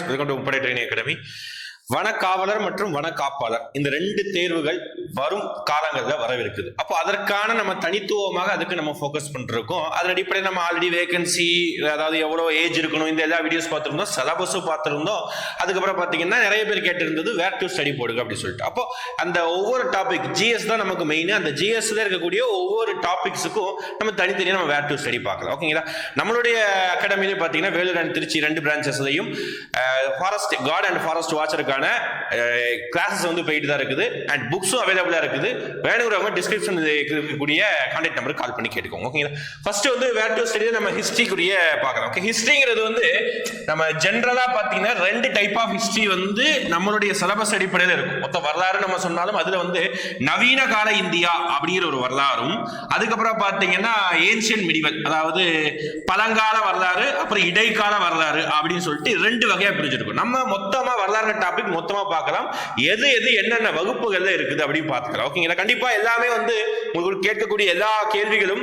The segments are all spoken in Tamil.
வெல்கம் டு உப்படை ட்ரைனிங் அகாடமி. வனக்காவலர் மற்றும் வனக்காப்பாளர். இந்த ரெண்டு தேர்வுகள் வரும் காலங்களில் வரவிருக்குது. அப்போ அதற்கான நம்ம தனித்துவமாக அதுக்கு நம்ம ஃபோக்கஸ் பண்ணிருக்கோம் அதன் அடிப்படையில் நம்ம ஆல்ரெடி வேகன்சி அதாவது எவ்வளோ ஏஜ் இருக்கணும் இந்த எல்லா வீடியோஸ் பார்த்துருந்தோம் சிலபஸும் பார்த்துருந்தோம். அதுக்கப்புறம் பார்த்தீங்கன்னா நிறைய பேர் கேட்டிருந்தது வேர் டு ஸ்டடி போடுங்க அப்படின்னு சொல்லிட்டு. அப்போ அந்த ஒவ்வொரு டாபிக் ஜிஎஸ் தான் நமக்கு மெயின் அந்த ஜிஎஸ்ல இருக்கக்கூடிய ஒவ்வொரு டாபிக்ஸுக்கும் நம்ம தனித்தனியாக நம்ம வேர் டு ஸ்டடி பார்க்கலாம். ஓகேங்களா நம்மளுடைய அகாடமிலே பார்த்தீங்கன்னா வேலூர் அண்ட் திருச்சி ரெண்டு பிரான்ச்சஸ்லையும் ஃபாரஸ்ட் கார்டு அண்ட் ஃபாரஸ்ட் வாட்சருக்கான கிளாஸஸ் வந்து போயிட்டு தான் இருக்குது. அண்ட் புக்ஸும் அவைலபிள் அவைலபிளாக இருக்குது. வேணுங்கிறவங்க டிஸ்கிரிப்ஷன் இருக்கக்கூடிய கான்டாக்ட் நம்பருக்கு கால் பண்ணி கேட்டுக்கோங்க ஓகேங்களா ஃபர்ஸ்ட் வந்து வேர் டு ஸ்டடி நம்ம ஹிஸ்ட்ரிக்குரிய பார்க்கலாம் ஓகே ஹிஸ்ட்ரிங்கிறது வந்து நம்ம ஜென்ரலாக பார்த்தீங்கன்னா ரெண்டு டைப் ஆஃப் ஹிஸ்ட்ரி வந்து நம்மளுடைய சிலபஸ் அடிப்படையில் இருக்கும். மொத்த வரலாறு நம்ம சொன்னாலும் அதில் வந்து நவீன கால இந்தியா அப்படிங்கிற ஒரு வரலாறும் அதுக்கப்புறம் பார்த்தீங்கன்னா ஏன்ஷியன் மிடிவல் அதாவது பழங்கால வரலாறு அப்புறம் இடைக்கால வரலாறு அப்படின்னு சொல்லிட்டு ரெண்டு வகையாக பிரிஞ்சிருக்கும். நம்ம மொத்தமாக வரலாறு டாபிக் மொத்தமாக பார்க்கலாம். எது எது என்னென்ன வகுப்புகள்ல இருக்குது அப்படின்னு பார்த்துக்கலாம். ஓகேங்களா கண்டிப்பாக எல்லாமே வந்து உங்களுக்கு கேட்கக்கூடிய எல்லா கேள்விகளும்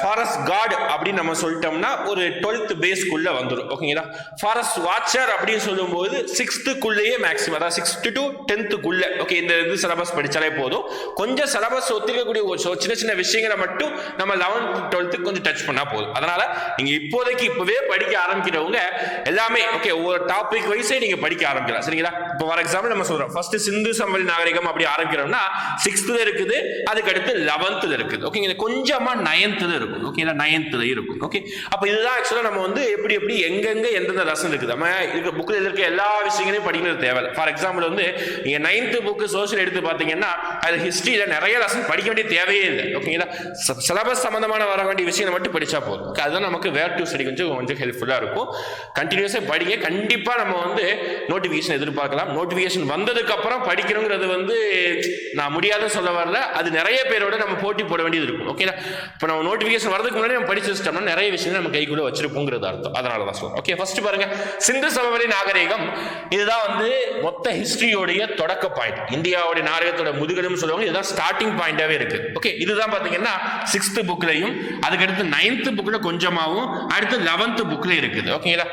ஃபாரஸ்ட் கார்டு அப்படின்னு நம்ம சொல்லிட்டோம்னா ஒரு டுவெல்த் பேஸ்க்குள்ள வந்துடும் ஓகேங்களா ஃபாரஸ்ட் வாட்சர் அப்படின்னு சொல்லும்போது சிக்ஸ்த்துக்குள்ளேயே மேக்ஸிமம் அதாவது சிக்ஸ்த் டு டென்த்துக்குள்ள ஓகே இந்த இது சிலபஸ் படித்தாலே போதும். கொஞ்சம் சிலபஸ் ஒத்துக்கக்கூடிய ஒரு சின்ன சின்ன விஷயங்களை மட்டும் நம்ம லெவன்த் டுவெல்த்துக்கு கொஞ்சம் டச் பண்ணால் போதும். அதனால நீங்கள் இப்போதைக்கு இப்போவே படிக்க ஆரம்பிக்கிறவங்க எல்லாமே ஓகே ஒவ்வொரு டாபிக் வைஸே நீங்கள் படிக்க ஆரம்பிக்கலாம். சரிங்களா? இப்போ ஃபார் எக்ஸாம்பிள் நம்ம சொல்கிறோம் ஃபர்ஸ்ட் சிந்து சமவெளி நாகரிகம் அப்படி ஆரம்பிக்கிறோம்னா சிக்ஸ்த்துல இருக்குது அதுக்கு அடுத்து லெவன்த்தில் இருக்குது. ஓகே இது நயன்த்தில் இருக்கும். ஓகேங்களா நைன்த்துல இருக்கும். ஓகே அப்போ இதுதான் ஆக்சுவலாக நம்ம வந்து எப்படி எப்படி எங்கெங்கே எந்தெந்த லெசன் இருக்குது. நம்ம இருக்க புக்கில் இருக்க எல்லா விஷயங்களையும் படிக்கிறது தேவை ஃபார் எக்ஸாம்பிள் வந்து நீங்கள் நைன்த்து புக்கு சோஷியல் எடுத்து பார்த்தீங்கன்னா அது ஹிஸ்ட்ரியில் நிறைய லெசன் படிக்க வேண்டிய தேவையே இல்லை. ஓகேங்களா சிலபஸ் சம்மந்தமான வர வேண்டிய விஷயங்களை மட்டும் படித்தா போதும். அதுதான் நமக்கு வேர் டு ஸ்டடி கொஞ்சம் கொஞ்சம் ஹெல்ப்ஃபுல்லாக இருக்கும். கண்டினியூஸாக படிங்க. கண்டிப்பாக நம்ம வந்து நோட்டிஃபிகேஷன் எதிர்பார்க்கலாம். நோட்டிஃபிகேஷன் வந்ததுக்கப்புறம் படிக்கணுங்கிறது வந்து நான் முடியாதுன்னு சொல்ல வரல. அது நிறைய பேரோட நம்ம போட்டி போட வேண்டியது இருக்கும். ஓகேங்களா இப்போ நம்ம நோட்டிஃபிகேஷன் வரதுக்கு முன்னாடி நம்ம படிச்சு வச்சிட்டோம்னா நிறைய விஷயங்கள் நம்ம கைக்குள்ள வச்சிருப்போங்கிறது அர்த்தம். அதனால தான் சொல்றேன் ஓகே ஃபர்ஸ்ட் பாருங்க. சிந்து சமவெளி நாகரிகம். இதுதான் வந்து மொத்த ஹிஸ்டரியோடைய தொடக்க பாயிண்ட் இந்தியாவுடைய நாகரிகத்தோட முதுகெலும்னு சொல்லுவாங்க. இதுதான் ஸ்டார்டிங் பாயிண்டாவே இருக்கு. ஓகே இதுதான் பாத்தீங்கன்னா சிக்ஸ்த் புக்லையும் அதுக்கடுத்து நைன்த் புக்ல கொஞ்சமாகவும் அடுத்து லெவன்த் புக்ல இருக்குது. ஓகேங்களா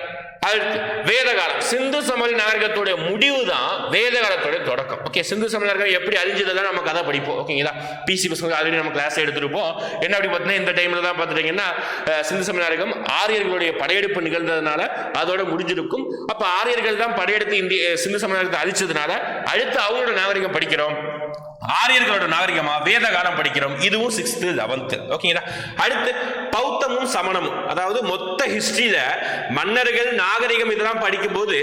அடுத்து வேதகாலம். சிந்து சமவெளி நாகரிகத்துடைய முடிவு தான் வேதகாலத்துடைய தொடக்கம். ஓகே சிந்து சமவெளி நாகரிகம் எப்படி அழிஞ்சதெல்லாம் நம்ம கதை படிப்போம். ஓகேங்களா பிசி பசங்க ஆல்ரெடி நம்ம கிளாஸ் எடுத்துருப்போம் என்ன அப்படி பார்த்தீங்கன்னா இந்த டைம்ல தான் பார்த்துட்டீங்கன்னா சிந்து சமவெளி நாகரிகம் ஆரியர்களுடைய படையெடுப்பு நிகழ்ந்ததுனால அதோட முடிஞ்சிருக்கும். அப்ப ஆரியர்கள் தான் படையெடுத்து இந்திய சிந்து சமவெளி நாகரிகத்தை அழிச்சதுனால அடுத்து அவங்களோட நாகரிகம் படிக்கிறோம். ஆரியர்களோட நாகரிகமா வேத காலம் படிக்கிறோம். இதுவும் சிக்ஸ்த் லெவன்த் ஓகேங்களா அடுத்து பௌத்தமும் சமணமும். அதாவது மொத்த ஹிஸ்டரியில மன்னர்கள் நாகரிகம் இதெல்லாம் படிக்கும்போது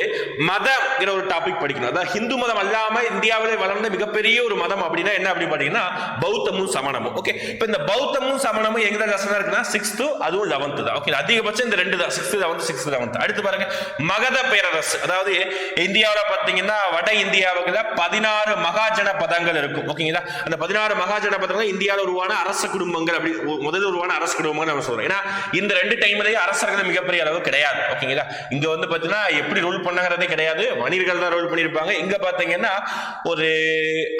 மதம்ங்கிற ஒரு டாபிக் படிக்கணும். அதாவது ஹிந்து மதம் அல்லாம இந்தியாவில் வளர்ந்த மிகப்பெரிய ஒரு மதம் அப்படின்னா என்ன அப்படி பாத்தீங்கன்னா பௌத்தமும் சமணமும். ஓகே இப்போ இந்த பௌத்தமும் சமணமும் எங்க தான் லெசனா இருக்குன்னா சிக்ஸ்த் அதுவும் லெவன்த் தான். ஓகே அதிகபட்சம் இந்த ரெண்டு தான். சிக்ஸ்த் லெவன்த் சிக்ஸ்த் லெவன்த் அடுத்து பாருங்க. மகத பேரரசு. அதாவது இந்தியாவில் பார்த்தீங்கன்னா வட இந்தியாவுக்குள்ள பதினாறு மகாஜன பதங்கள் இருக்கும். ஓகேங்களா? அந்த பதினாறு மகாஜன பத்திரங்கள் இந்தியாவில் உருவான அரச குடும்பங்கள் அப்படி முதல் உருவான அரசு குடும்பங்கள் நம்ம சொல்றோம். ஏன்னா இந்த ரெண்டு டைம்லயே அரசர்கள் மிகப்பெரிய அளவு கிடையாது. ஓகேங்களா? இங்க வந்து பாத்தீங்கன்னா எப்படி ரூல் பண்ணாங்கிறதே கிடையாது. மனிதர்கள் தான் ரூல் பண்ணியிருப்பாங்க. இங்க பாத்தீங்கன்னா ஒரு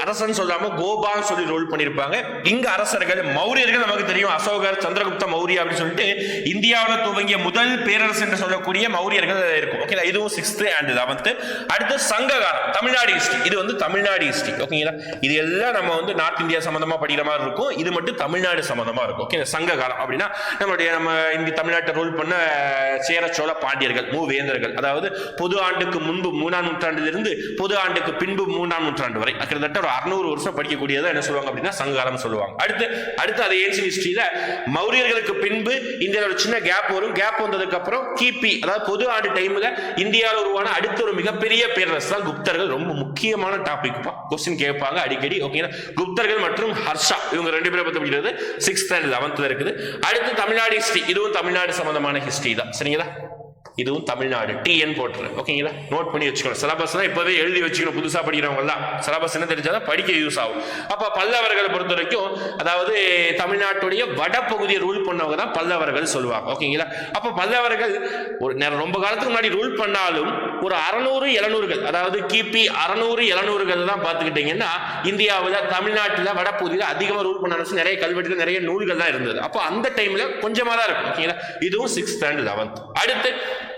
அரசன் சொல்லாம கோபான்னு சொல்லி ரூல் பண்ணியிருப்பாங்க. இங்க அரசர்கள் மௌரியர்கள் நமக்கு தெரியும். அசோகர் சந்திரகுப்த மௌரியா அப்படின்னு சொல்லிட்டு இந்தியாவில் துவங்கிய முதல் பேரரசு என்று சொல்லக்கூடிய மௌரியர்கள் இருக்கும். ஓகேங்களா? இதுவும் சிக்ஸ்த் அண்ட் லெவன்த் அடுத்து சங்ககாரம் தமிழ்நாடு ஹிஸ்டரி இது வந்து தமிழ்நாடு ஹிஸ்டரி ஓகேங்களா? இது எல்லாம் நம்ம வந்து நார்த் இந்தியா சம்மந்தமாக படிக்கிற மாதிரி இருக்கும். இது மட்டும் தமிழ்நாடு சம்பந்தமா இருக்கும். ஓகே சங்க காலம் அப்படின்னா நம்மளுடைய நம்ம இந்திய தமிழ்நாட்டை ரூல் பண்ண சேர சோழ பாண்டியர்கள் மூவேந்தர்கள் அதாவது பொது ஆண்டுக்கு முன்பு மூணாம் நூற்றாண்டிலிருந்து பொது ஆண்டுக்கு பின்பு மூணாம் நூற்றாண்டு வரை. கிட்டத்தட்ட ஒரு அறுநூறு வருஷம் படிக்கக்கூடியதை என்ன சொல்லுவாங்க அப்படின்னா சங்ககாலம் சொல்லுவாங்க. அடுத்து அடுத்து அது ஏன்சியன் ஹிஸ்டரியில மௌரியர்களுக்கு பின்பு இந்தியாவில் ஒரு சின்ன கேப் வரும். கேப் வந்ததுக்கு அப்புறம் கிபி அதாவது பொது ஆண்டு டைம்ல இந்தியாவில் உருவான அடுத்த ஒரு மிகப்பெரிய பேரரசு தான் குப்தர்கள். ரொம்ப முக்கியமான டாபிக் கொஸ்டின் கேட்பாங்க அடிக்கடி. ஓகேங்களா? குப்தர்கள் மற்றும் ஹர்ஷா இவங்க ரெண்டு பேரை பற்றி படிக்கிறது சிக்ஸ்த் அண்ட் லெவன்த்ல இருக்குது. அடுத்து தமிழ்நாடு ஹிஸ்டரி இதுவும் தமிழ்நாடு சம்பந்தமான ஹிஸ்டரி தான். சரிங்களா? இதுவும் தமிழ்நாடு. டிஎன் போட்டுரு ஓகேங்களா? நோட் பண்ணி வச்சுக்கணும். சிலபஸ் தான் இப்போவே எழுதி வச்சுக்கணும். புதுசாக படிக்கிறவங்கள்லாம் சிலபஸ் என்ன தெரிஞ்சாதான் படிக்க யூஸ் ஆகும். அப்போ பல்லவர்களை பொறுத்த வரைக்கும் அதாவது தமிழ்நாட்டுடைய வடப்பகுதியை ரூல் பண்ணவங்க தான் பல்லவர்கள் சொல்லுவாங்க. ஓகேங்களா? அப்போ பல்லவர்கள் ஒரு நேரம் ரொம்ப காலத்துக்கு முன்னாடி ரூல் பண்ணாலும் ஒரு அறநூறு எழுநூறுகள். அதாவது கிபி அறநூறு எழுநூறுகள் தான் பார்த்துக்கிட்டீங்கன்னா இந்தியாவில் தமிழ்நாட்டில் வடபகுதியில் அதிகமாக ரூல் பண்ண அரசு நிறைய கல்வெட்டுகள் நிறைய நூல்கள் தான் இருந்தது. அப்போ அந்த டைமில் கொஞ்சமாக தான் இருக்கும். ஓகேங்களா? இதுவும் சிக்ஸ்த் அண்ட் லெவன்த் அடுத்து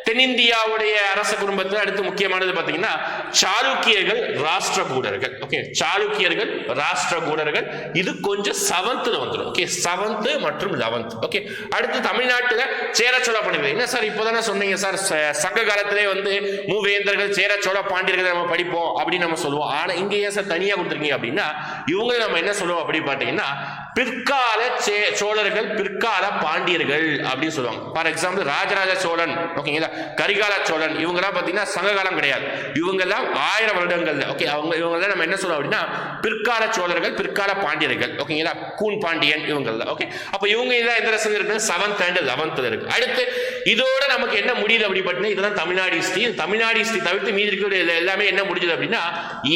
தென்னிந்தியாவுடைய அரச குடும்பத்தில் அடுத்து முக்கியமானது பார்த்தீங்கன்னா சாளுக்கியர்கள் ராஷ்டிரகூடர்கள். ஓகே சாளுக்கியர்கள் ராஷ்டிரகூடர்கள். இது கொஞ்சம் செவன்த்தில் வந்துடும் ஓகே செவன்த் மற்றும் லெவன்த் ஓகே அடுத்து தமிழ்நாட்டில் சேர சோழ பாண்டியர்கள். என்ன சார் இப்போ தானே சொன்னீங்க சார்? ச- சங்க காலத்திலே வந்து மூவேந்தர்கள் சேர சோழ பாண்டியர்கள் நம்ம படிப்போம் அப்படின்னு நம்ம சொல்லுவோம். ஆனால் இங்கே ஏன் சார் தனியாக கொடுத்துருக்கீங்க அப்படின்னா இவங்களை நம்ம என்ன சொல்லுவோம் அப்படின்னு பார்த்தீங்கன்னா பிற்கால சே- சோழர்கள் பிற்கால பாண்டியர்கள் அப்படின்னு சொல்லுவாங்க. ஃபார் எக்ஸாம்பிள் ராஜராஜ சோழன் ஓகேங்களா கரிகால சோழன் இவங்கெல்லாம் பார்த்தீங்கன்னா சங்க காலம் கிடையாது. இவங்கெல்லாம் ஆயிரம் வருடங்கள்ல ஓகே அவங்க இவங்கெல்லாம் நம்ம என்ன சொல்லுவோம் அப்படின்னா பிற்கால சோழர்கள் பிற்கால பாண்டியர்கள் ஓகேங்களா கூன் பாண்டியன் இவங்க ஓகே அப்போ இவங்க இதான் எந்த ரசம் இருக்கு? செவன்த் அண்ட் லெவன்த்தில் இருக்கு. அடுத்து இதோட நமக்கு என்ன முடியுது அப்படி பார்த்தீங்கன்னா இதெல்லாம் தமிழ்நாடு ஹிஸ்ட்ரி தமிழ்நாடு ஹிஸ்ட்ரி தவிர்த்து மீதி இருக்கிற எல்லா- எல்லாமே என்ன முடிஞ்சது அப்படின்னா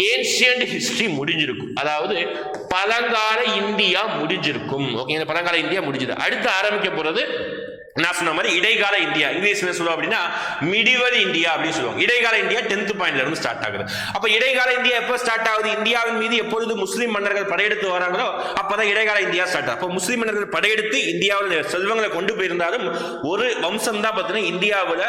ஏன்ஷியன்ட் ஹிஸ்ட்ரி முடிஞ்சிருக்கும். அதாவது பழங்கால இந்தியா முடிஞ்சிருக்கும். ஓகே பழங்கால இந்தியா முடிஞ்சது. அடுத்து ஆரம்பிக்க போகிறது நான் சொன்ன மாதிரி இடைக்கால இந்தியா இங்கிலீஷ்ல சொல்லுவோம் அப்படின்னா மிடிவல் இந்தியா அப்படின்னு சொல்லுவாங்க. இடைக்கால இந்தியா டென்த் பாயிண்ட்ல இருந்து ஸ்டார்ட் ஆகுது. அப்ப இடைக்கால இந்தியா எப்போ ஸ்டார்ட் ஆகுது? இந்தியாவின் மீது எப்பொழுது முஸ்லீம் மன்னர்கள் படையெடுத்து வராங்களோ அப்பதான் இடைக்கால இந்தியா ஸ்டார்ட் ஆகும். அப்போ முஸ்லீம் மன்னர்கள் படையெடுத்து இந்தியாவில் செல்வங்களை கொண்டு போயிருந்தாலும் ஒரு வம்சம் தான் பார்த்தீங்கன்னா இந்தியாவில்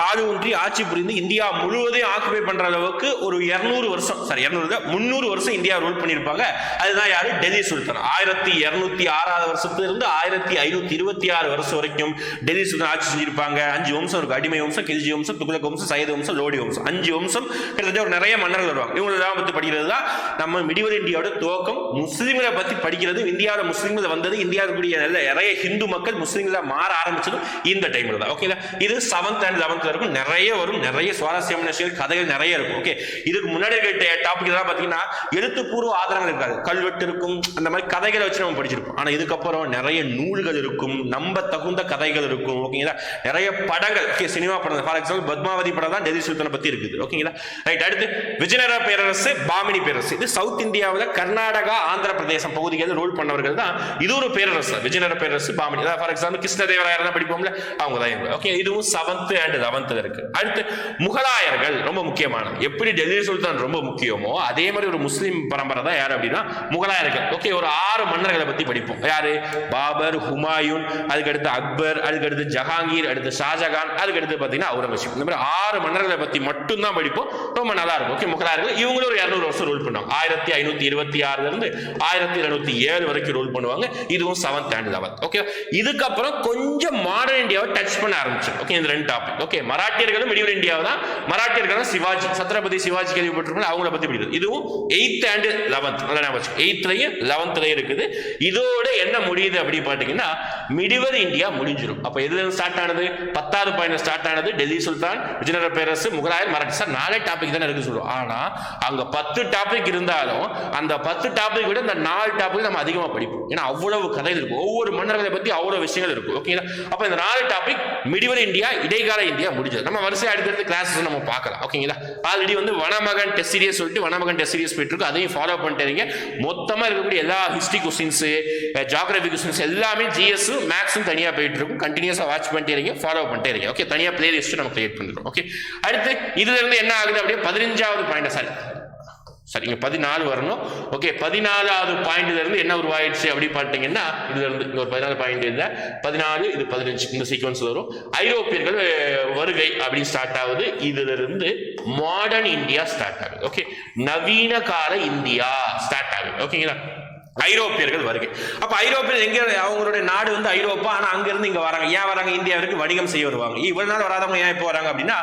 காடு ஊன்றி ஆட்சி புரிந்து இந்தியா முழுவதையும் ஆக்குபை பண்ற அளவுக்கு ஒரு இருநூறு வருஷம் சாரி இருநூறு முந்நூறு வருஷம் இந்தியா ரூல் பண்ணியிருப்பாங்க. அதுதான் யாரு? டெல்லி சுல்தான். ஆயிரத்தி இருநூத்தி ஆறாவது வருஷத்துல இருந்து ஆயிரத்தி ஐநூத்தி இருபத்தி ஆறு வருஷம் வரைக்கும் டெல்லி சுல்தான் ஆட்சி செஞ்சிருப்பாங்க. அஞ்சு வம்சம் இருக்கு அடிமை வம்சம் கில்ஜி வம்சம் துகுலக் வம்சம் சையது வம்சம் லோடி வம்சம். அஞ்சு வம்சம் கிட்டத்தட்ட ஒரு நிறைய மன்னர்கள் வருவாங்க. இவங்களெல்லாம் பற்றி படிக்கிறது தான் நம்ம மிடிவல் இந்தியாவோட துவக்கம் முஸ்லீம்களை பத்தி படிக்கிறது இந்தியாவில் முஸ்லீம்கள் வந்தது இந்தியாவில் கூடிய நல்ல நிறைய ஹிந்து மக்கள் முஸ்லீம்களாக மாற ஆரம்பிச்சதும் இந்த டைம்ல தான். ஓகேங்களா இது செவன்த் அண்ட் லெவன்த்தில் இருக்கும். நிறைய வரும். நிறைய சுவாரஸ்யமான விஷயங்கள் கதைகள் நிறைய இருக்கும். ஓகே இதுக்கு முன்னாடி கேட்ட டாபிக் எல்லாம் பாத்தீங்கன்னா எழுத்துப்பூர்வ ஆதாரங்கள் இருக்காது. கல்வெட்டு இருக்கும். அந்த மாதிரி கதைகளை வச்சு நம்ம படிச்சிருப்போம். ஆனா இதுக்கப்புறம் நிறைய நூல்கள் இருக்கும். நம்ப தகுந்த கதை கதைகள் இருக்கும் ஓகேங்களா? நிறைய படங்கள் ஓகே சினிமா படம் ஃபார் எக்ஸாம்பிள் பத்மாவதி படம் தான் டெல்லி சுல்தானை பத்தி இருக்குது ஓகேங்களா? ரைட் அடுத்து விஜயநகர பேரரசு பாமினி பேரரசு. இது சவுத் இந்தியாவில் கர்நாடகா ஆந்திர பிரதேசம் பகுதிகளில் ரூல் பண்ணவர்கள் தான். இது ஒரு பேரரசு விஜயநகர பேரரசு பாமினி. ஃபார் எக்ஸாம்பிள் கிருஷ்ணதேவராயர் தான் படிப்போம்ல அவங்க தான் இவங்க. ஓகே இதுவும் செவன்த் அண்ட் லெவன்த்ல இருக்கு. அடுத்து முகலாயர்கள் ரொம்ப முக்கியமானது. எப்படி டெல்லி சுல்தான் ரொம்ப முக்கியமோ அதே மாதிரி ஒரு முஸ்லீம் பரம்பரை தான் யார் அப்படின்னா முகலாயர்கள். ஓகே ஒரு ஆறு மன்னர்களை பத்தி படிப்போம். யாரு? பாபர் ஹுமாயூன் அதுக்கடுத்து அக்பர் அதுக்கடுத்து ஜஹாங்கீர் அடுத்து ஷாஜகான் அதுக்கடுத்து பார்த்தீங்கன்னா அவுரங்கசீப். இந்த மாதிரி ஆறு மன்னர்களை பத்தி மட்டும்தான் படிப்போம். ரொம்ப நல்லா இருக்கும். ஓகே முகலாயர்கள் இவங்களும் ஒரு இரநூறு வருஷம் ரூல் பண்ணுவாங்க. ஆயிரத்தி ஐநூத்தி இருபத்தி ஆறுல இருந்து ஆயிரத்தி இருநூத்தி ஏழு வரைக்கும் ரூல் பண்ணுவாங்க. இதுவும் செவன்த் அண்ட் லெவன்த் ஓகே இதுக்கப்புறம் கொஞ்சம் மாடர்ன் இந்தியாவை டச் பண்ண ஆரம்பிச்சு ஓகே இந்த ரெண்டு டாபிக் ஓகே மராட்டியர்களும் மிடிவல் இந்தியாவை தான். மராட்டியர்களும் சிவாஜி. சத்ரபதி சிவாஜி கேள்விப்பட்டிருக்கோம் அவங்கள பத்தி படிக்கிறது. இதுவும் எயித் அண்ட் லெவன்த் நல்லா ஞாபகம் எயித்லையும் லெவன்த்லையும் இருக்குது. இதோட என்ன முடியுது அப்படி பாத்தீங்கன்னா மிடிவல் இந்தியா அழிஞ்சிடும் அப்போ எதுல இருந்து ஸ்டார்ட் ஆனது? பத்தாவது பாயிண்ட் ஸ்டார்ட் ஆனது டெல்லி சுல்தான் விஜயநகர பேரரசு முகலாயர் மராட்டி சார் நாலே டாபிக் தானே இருக்கு சொல்லுவோம். ஆனா அங்க பத்து டாபிக் இருந்தாலும் அந்த பத்து டாபிக் விட இந்த நாலு டாபிக் நம்ம அதிகமா படிப்போம். ஏன்னா அவ்வளவு கதைகள் இருக்கும் ஒவ்வொரு மன்னர்களை பத்தி அவ்வளவு விஷயங்கள் இருக்கும் ஓகேங்களா அப்ப இந்த நாலு டாபிக் மிடிவல் இந்தியா இடைக்கால இந்தியா முடிஞ்சது. நம்ம வரிசையா அடுத்தடுத்து கிளாஸஸ் நம்ம பார்க்கலாம். ஓகேங்களா ஆல்ரெடி வந்து வனமகன் டெஸ்ட் சீரியஸ் சொல்லிட்டு வனமகன் டெஸ்ட் சீரியஸ் போயிட்டு இருக்கு அதையும் ஃபாலோ பண்ணிட்டு இருக்கீங்க மொத்தமா இருக்கக்கூடிய எல்லா ஹிஸ்டரி கொஸ்டின்ஸ் ஜாகிரபி கொஸ்டின்ஸ் எல்லாமே ஜிஎஸ் மேக்ஸும் தனியா போயிட்டு இருக்கும் கண்டினியூஸாக வாட்ச் பண்ணிட்டே இருக்கீங்க ஃபாலோ பண்ணிட்டே இருக்கீங்க ஓகே தனியாக பிளேலிஸ்ட் நம்ம கிரியேட் பண்ணிருக்கோம் ஓகே அடுத்து இதுல இருந்து என்ன ஆகுது அப்படியே பதினஞ்சாவது பாயிண்ட் சாரி சரி இங்கே பதினாலு வரணும். ஓகே பதினாலாவது பாயிண்ட்ல இருந்து என்ன உருவாயிடுச்சு அப்படின்னு பார்த்தீங்கன்னா இதுல இருந்து ஒரு பதினாலு பாயிண்ட் இருந்தால் பதினாலு இது பதினஞ்சு. இந்த சீக்வன்ஸ் வரும். ஐரோப்பியர்கள் வருகை அப்படின்னு ஸ்டார்ட் ஆகுது. இதுல இருந்து மாடர்ன் இந்தியா ஸ்டார்ட் ஆகுது. ஓகே நவீன கால இந்தியா ஸ்டார்ட் ஆகுது. ஓகேங்களா ஐரோப்பியர்கள் வருகை. அப்ப ஐரோப்பியர் எங்க அவங்களுடைய நாடு வந்து ஐரோப்பா ஆனா அங்க இருந்து இங்க வராங்க. ஏன் வராங்க? இந்தியாவிற்கு வணிகம் செய்ய வருவாங்க. இவ்வளவு நாள் வராதவங்க ஏன் இப்போ வராங்க அப்படின்னா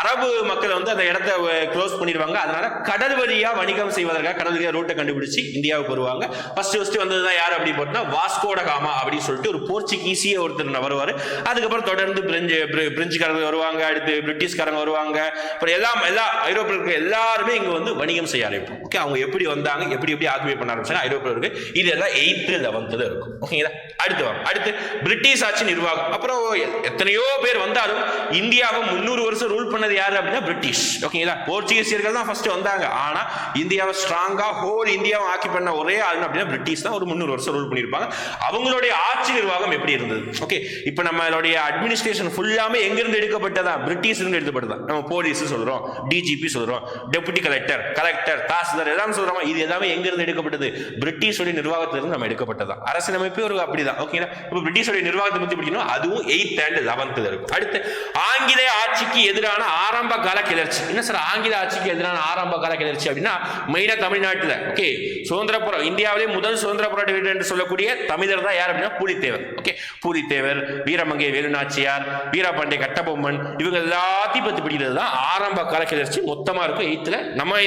அரபு மக்கள் வந்து அந்த இடத்த க்ளோஸ் பண்ணிடுவாங்க. அதனால கடல் வழியா வணிகம் செய்வதற்காக கடல் வழியா ரூட்டை கண்டுபிடிச்சு இந்தியாவுக்கு வருவாங்க. ஃபர்ஸ்ட் ஃபர்ஸ்ட் வந்ததுதான் யார் அப்படி போட்டா வாஸ்கோட காமா அப்படின்னு சொல்லிட்டு ஒரு போர்ச்சுகீசிய ஒருத்தர் வருவார். அதுக்கப்புறம் தொடர்ந்து பிரெஞ்சு பிரெஞ்சுக்காரங்க வருவாங்க அடுத்து பிரிட்டிஷ்காரங்க வருவாங்க. அப்புறம் எல்லாம் எல்லா ஐரோப்பியர்கள் எல்லாருமே இங்க வந்து வணிகம் செய்ய ஆரம்பிப்போம். ஓகே அவங்க எப்படி வந்தாங்க எப்படி எப்படி ஆக்குபை பண்ண ஆரம்பிச்சாங்க ஐரோப்பியர்களுக்கு இது எல்லாம் எயித்து லெவன்த்து இருக்கும். ஓகேங்களா அடுத்து வாங்க. அடுத்து பிரிட்டிஷ் ஆட்சி நிர்வாகம். அப்புறம் எத்தனையோ பேர் வந்தாலும் இந்தியாவை முந்நூறு வருஷம் ரூல் பண்ணது யாரு அப்படின்னா பிரிட்டிஷ். ஓகேங்களா போர்ச்சுகீசியர்கள் தான் ஃபர்ஸ்ட் வந்தாங்க. ஆனா இந்தியாவை ஸ்ட்ராங்கா ஹோல் இந்தியாவை ஆக்கி பண்ண ஒரே ஆள் அப்படின்னா பிரிட்டிஷ் தான். ஒரு முந்நூறு வருஷம் ரூல் பண்ணியிருப்பாங்க. அவங்களுடைய ஆட்சி நிர்வாகம் எப்படி இருந்தது? ஓகே இப்போ நம்மளுடைய அட்மினிஸ்ட்ரேஷன் ஃபுல்லாமே எங்கிருந்து எடுக்கப்பட்டதா? பிரிட்டிஷ் இருந்து எடுக்கப்பட்டதா? நம்ம போலீஸ் சொல்றோம் டிஜிபி சொல்றோம் டெபுட்டி கலெக்டர் கலெக்டர் தாசில்தார் எல்லாம் சொல்றோம் இது எல்லாமே எங்கிருந்து எடுக்கப்பட்டது? பிரிட்டிஷ் பிரிட்டிஷோடைய நிர்வாகத்திலிருந்து நம்ம எடுக்கப்பட்டதான் அரசியலமைப்பு ஒரு அப்படிதான். ஓகேங்களா இப்போ பிரிட்டிஷோடைய நிர்வாகத்தை பத்தி படிக்கணும் அதுவும் எயித் அண்ட் லெவன்த்தில் இருக்கும். அடுத்து ஆங்கிலேய ஆட்சிக்கு எதிரான ஆரம்ப கால கிளர்ச்சி. என்ன சார் ஆங்கில ஆட்சிக்கு எதிரான ஆரம்ப கால கிளர்ச்சி அப்படின்னா மெயினா தமிழ்நாட்டில். ஓகே சுதந்திர போராட்டம் இந்தியாவிலே முதல் சுதந்திர போராட்ட வீரர் என்று சொல்லக்கூடிய தமிழர் தான் யார் அப்படின்னா? பூலித்தேவர் ஓகே பூலித்தேவர் வீரமங்கை வேலுநாச்சியார் வீரபாண்டிய கட்டபொம்மன் இவங்க எல்லாத்தையும் பத்தி பிடிக்கிறது தான் ஆரம்ப கால கிளர்ச்சி. மொத்தமா இருக்கும் எயித்துல நம்ம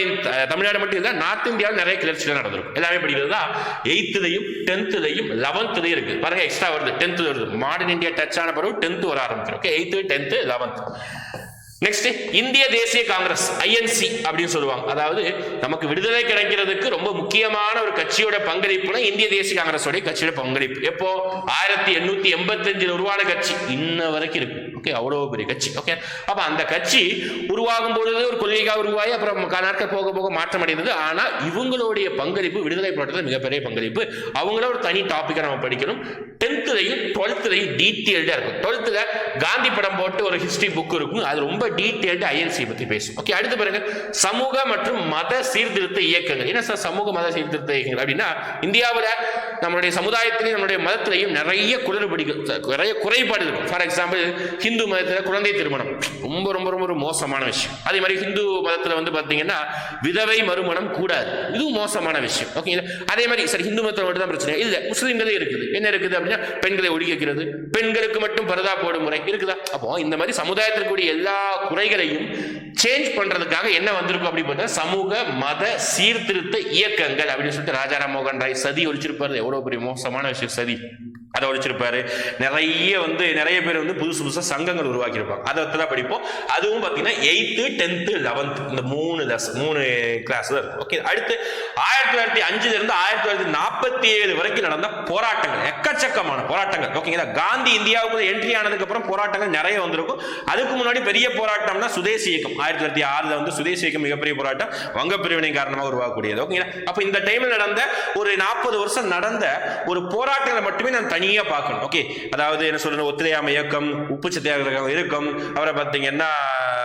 தமிழ்நாடு மட்டும் இல்லை நார்த் இந்தியாவில் நிறைய கிளர்ச்சிகள் நடந்திருக்கும். எல்லாமே படிக்கிறது தான் எயித்துலையும் டென்த்துலையும் லெவன்த்துலையும் இருக்கு பாருங்க எக்ஸ்ட்ரா வருது. டென்த்து வருது. மாடர்ன் இந்தியா டச் ஆன பிறகு டென்த் வர ஆரம்பிச்சிடும் okay eighth tenth eleventh next இந்திய தேசிய காங்கிரஸ் ஐஎன்சி அப்படின்னு சொல்லுவாங்க. அதாவது நமக்கு விடுதலை கிடைக்கிறதுக்கு ரொம்ப முக்கியமான ஒரு கட்சியோட பங்களிப்புனா இந்திய தேசிய காங்கிரஸோட கட்சியோட பங்களிப்பு. எப்போ? ஆயிரத்தி எண்ணூத்தி எண்பத்தி எண்பத்தஞ்சில் உருவான கட்சி. இன்ன வரைக்கும் இருக்கு. ஓகே அவ்வளவு பெரிய கட்சி ஓகே அப்போ அந்த கட்சி உருவாகும் பொழுது ஒரு கொள்கைக்காக உருவாகி அப்புறம் நாட்கள் போக போக மாற்றம் அடைந்தது. ஆனால் இவங்களுடைய பங்களிப்பு விடுதலை போராட்டத்தில் மிகப்பெரிய பங்களிப்பு அவங்கள ஒரு தனி டாபிக்கை நம்ம படிக்கணும். டென்த்துலையும் டுவெல்த்துலையும் டீட்டெயில்டாக இருக்கும். டுவெல்த்தில் காந்தி படம் போட்டு ஒரு ஹிஸ்ட்ரி புக் இருக்கும். அது ரொம்ப டீட்டெயில்டு ஐஎன்சி பத்தி பேசும். ஓகே அடுத்து பாருங்க. சமூக மற்றும் மத சீர்திருத்த இயக்கங்கள். என்ன சார்? சமூக மத சீர்திருத்த இயக்கங்கள் அப்படின்னா இந்தியாவில் நம்மளுடைய சமுதாயத்திலையும் நம்மளுடைய மதத்திலையும் நிறைய குளறுபடிகள் நிறைய குறைபாடு இருக்கும் ஃபார் எக்ஸாம்பிள் ஹிந்து மதத்தில் குழந்தை திருமணம். ரொம்ப ரொம்ப ரொம்ப ஒரு மோசமான விஷயம். அதே மாதிரி ஹிந்து மதத்தில் வந்து பார்த்தீங்கன்னா விதவை மறுமணம் கூடாது. இதுவும் மோசமான விஷயம். ஓகேங்களா அதே மாதிரி சரி ஹிந்து மதத்தில் மட்டும் தான் பிரச்சனை. இல்லை முஸ்லீம்களே இருக்குது. என்ன இருக்குது அப்படின்னா பெண்களை ஒழிக்கிறது பெண்களுக்கு மட்டும் பரதா போடும் முறை இருக்குதா? அப்போ இந்த மாதிரி சமுதாயத்தில் கூடிய எல்லா குறைகளையும் சேஞ்ச் பண்றதுக்காக என்ன வந்திருக்கும் அப்படின்னு பார்த்தா சமூக மத சீர்திருத்த இயக்கங்கள் அப்படின்னு சொல்லிட்டு ராஜாராம் மோகன் ராய் சதி ஒழிச்சிருப்பாரு. எவ்வளவு பெரிய மோசமான விஷயம் சதி. அதை ஒழிச்சிருப்பாரு. நிறைய வந்து நிறைய பேர் வந்து புதுசு புதுசாக சங்கங்கள் உருவாக்கியிருப்பாங்க. அதை தான் படிப்போம். அதுவும் பார்த்தீங்கன்னா எயித்து டென்த்து லெவன்த் இந்த மூணு லெஸ் மூணு கிளாஸ் தான் இருக்கும். ஓகே அடுத்து ஆயிரத்தி தொள்ளாயிரத்தி அஞ்சுல இருந்து ஆயிரத்தி தொள்ளாயிரத்தி நாற்பத்தி ஏழு வரைக்கும் நடந்த போராட்டங்கள் எக்கச்சக்கமான போராட்டங்கள். ஓகேங்களா காந்தி இந்தியாவுக்கு என்ட்ரி ஆனதுக்கு அப்புறம் போராட்டங்கள் நிறைய வந்திருக்கும். அதுக்கு முன்னாடி பெரிய போராட்டம்னா சுதேசி இயக்கம். ஆயிரத்தி தொள்ளாயிரத்தி ஆறுல வந்து சுதேசி இயக்கம் மிகப்பெரிய போராட்டம் வங்க பிரிவினை காரணமாக உருவாகக்கூடியது ஓகேங்களா அப்போ இந்த டைம்ல நடந்த ஒரு நாற்பது வருஷம் நடந்த ஒரு போராட்டங்களை மட்டுமே நான் தனியாக பார்க்கணும். ஓகே அதாவது என்ன சொல்லணும் ஒத்துழையாமை இயக்கம் உப்பு சத்தியாகிரகம் இயக்கம் அப்புறம் பார்த்தீங்கன்னா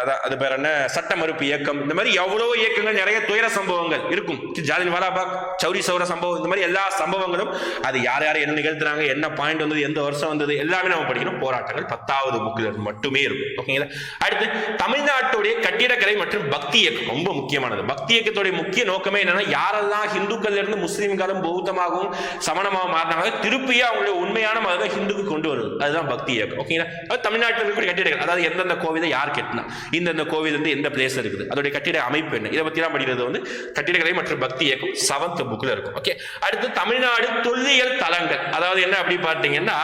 அதான் அது பேர் என்ன? சட்ட மறுப்பு இயக்கம். இந்த மாதிரி எவ்வளோ இயக்கங்கள் நிறைய துயர சம்பவங்கள் இருக்கும். ஜாலின் வாலாபாக் சௌரி சௌர சம்பவம் இந்த மாதிரி எல்லா சம்பவங்களும் அது யார் யார் என்ன நிகழ்த்துறாங்க என்ன பாயிண்ட் வந்தது எந்த வருஷம் வந்தது எல்லாமே நம்ம படிக்கணும். போராட்டங்கள் பத்தாவது புக்கில் மட்டுமே இருக்கும். ஓகேங்களா அடுத்து தமிழ்நாட்டுடைய கட்டிடக்கலை மற்றும் பக்தி இயக்கம் ரொம்ப முக்கியமானது. பக்தி இயக்கத்துடைய முக்கிய நோக்கமே என்னன்னா யாரெல்லாம் இந்துக்கள் இருந்து முஸ்லீம்களும் பௌத்தமாகவும் சமணமாகவும் மாறினாங்க திருப்பியே அவங்களுடைய உண்மையான மதத்தை ஹிந்துக்கு கொண்டு வருவது அதுதான் பக்தி இயக்கம். ஓகேங்களா அது தமிழ்நாட்டில் இருக்கக்கூடிய கட்டிடங்கள். அதாவது எந்தெந்த கோவிலை யார் கட்டினா இந்தந்த கோவில் வந்து எந்த பிளேஸ் இருக்குது அதோடைய கட்டிட அமைப்பு என்ன? இதை பற்றிலாம் படிக்கிறது வந்து கட்டிடக்கலை மற்றும் பக்தி இயக்கம் செவன்த் புக்கில் இருக்கும். ஓகே அடுத்து தமிழ்நாடு தொல்லியல் தலங்கள். அதாவது என்ன அப்படி பார்த்தீங்கன்னா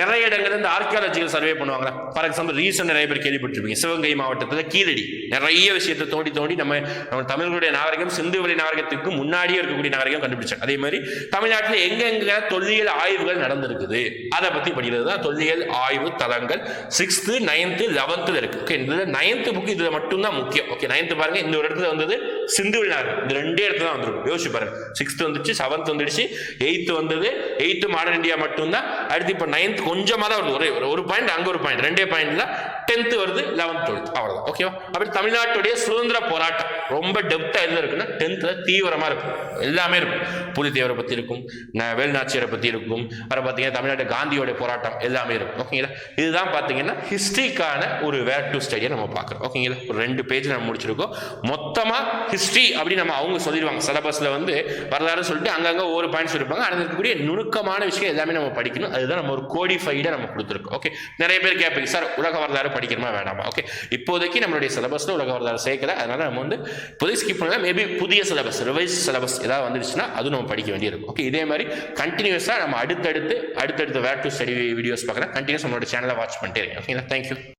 நிறைய இடங்கள் இந்த ஆர்கியாலஜிக்கல் சர்வே பண்ணுவாங்க ஃபார் எக்ஸாம்பிள் ரீசன் நிறைய பேர் கேள்விப்பட்டிருப்பீங்க. சிவகங்கை மாவட்டத்தில் கீழடி. நிறைய விஷயத்தை தோண்டி தோண்டி நம்ம நம்ம தமிழர்களுடைய நாகரிகம் சிந்து வழி நாகரிகத்துக்கு முன்னாடியே இருக்கக்கூடிய நாகரிகம் கண்டுபிடிச்சாங்க. அதே மாதிரி தமிழ்நாட்டில் எங்கெங்க தொல்லியல் ஆய்வுகள் நடந்திருக்குது அதை பற்றி படிக்கிறது தான் தொல்லியல் ஆய்வு தலங்கள் சிக்ஸ்த்து நைன்த்து லெவன்த்தில் இருக்குது ஓகே இந்த நைன்த்து புக்கு இதில் மட்டும்தான் முக்கியம். ஓகே நைன்த்து பாருங்கள் இந்த ஒரு இடத்துல வந்தது சிந்து வழி இந்த ரெண்டே இடத்துல தான் வந்துருக்கும் யோசிச்சு பாருங்க. சிக்ஸ்த்து வந்துச்சு செவன்த் வந்துடுச்சு எயித்து வந்தது எயித்து மாடர்ன் இந்தியா மட்டும்தான். அடுத்து இப்போ நைன்த் கொஞ்சமாக தான் வருது. ஒரே ஒரு- ஒரு பாயிண்ட் அங்கே ஒரு பாயிண்ட் ரெண்டே பாயிண்ட் தான் டென்த்து வருது லெவன்த் டுவெல்த் அவ்வளோதான் ஓகேவா அப்படி தமிழ்நாட்டுடைய சுதந்திர போராட்டம். ரொம்ப டெப்த்தாக எதில் இருக்குன்னா டென்த்தில் தீவிரமாக இருக்கும். எல்லாமே இருக்கும். புலித்தேவரை பற்றி இருக்கும் வேலுநாச்சியரை பற்றி இருக்கும். அப்புறம் பார்த்தீங்கன்னா தமிழ்நாட்டு காந்தியோட போராட்டம் எல்லாமே இருக்கும். ஓகேங்களா இதுதான் பார்த்தீங்கன்னா ஹிஸ்ட்ரிக்கான ஒரு வேர் டு ஸ்டடியை நம்ம பார்க்குறோம். ஓகேங்களா ஒரு ரெண்டு பேஜ் நம்ம முடிச்சிருக்கோம். மொத்தமாக ஹிஸ்ட்ரி அப்படின்னு நம்ம அவங்க சொல்லிடுவாங்க. சிலபஸில் வந்து வரலாறு சொல்லிட்டு அங்கங்கே ஒவ்வொரு பாயிண்ட்ஸ் இருப்பாங்க. அதில் இருக்கக்கூடிய நுணுக்கமான விஷயம் எல்லாமே நம்ம படிக்கணும். அதுதான் நம்ம ஒரு கோடிஃபைடாக நம்ம கொடுத்துருக்கோம். ஓகே நிறைய பேர் கேட்பீங்க சார் உலக வரலாறு படிக்கணுமா? வேணாமா? ஓகே இப்போதைக்கு நம்மளுடைய சிலபஸில் உலக வரலாறு சேர்க்கல. அதனால நம்ம வந்து இப்போதைக்கு ஸ்கிப் பண்ணலாம் மேபி புதிய சிலபஸ் ரிவைஸ் சிலபஸ் ஏதாவது வந்துடுச்சுன்னா அதுவும் நம்ம படிக்க வேண்டியிருக்கும். ஓகே இதே மாதிரி கண்டினியூஸாக நம்ம அடுத்தடுத்து அடுத்தடுத்து வேர் டு ஸ்டடி வீடியோஸ் பார்க்குறேன் கண்டினியூஸ் நம்மளோட சேனலை வாட்ச் பண்ணிட்டே இருக்கேன் ஓகேங்களா தேங்க்யூ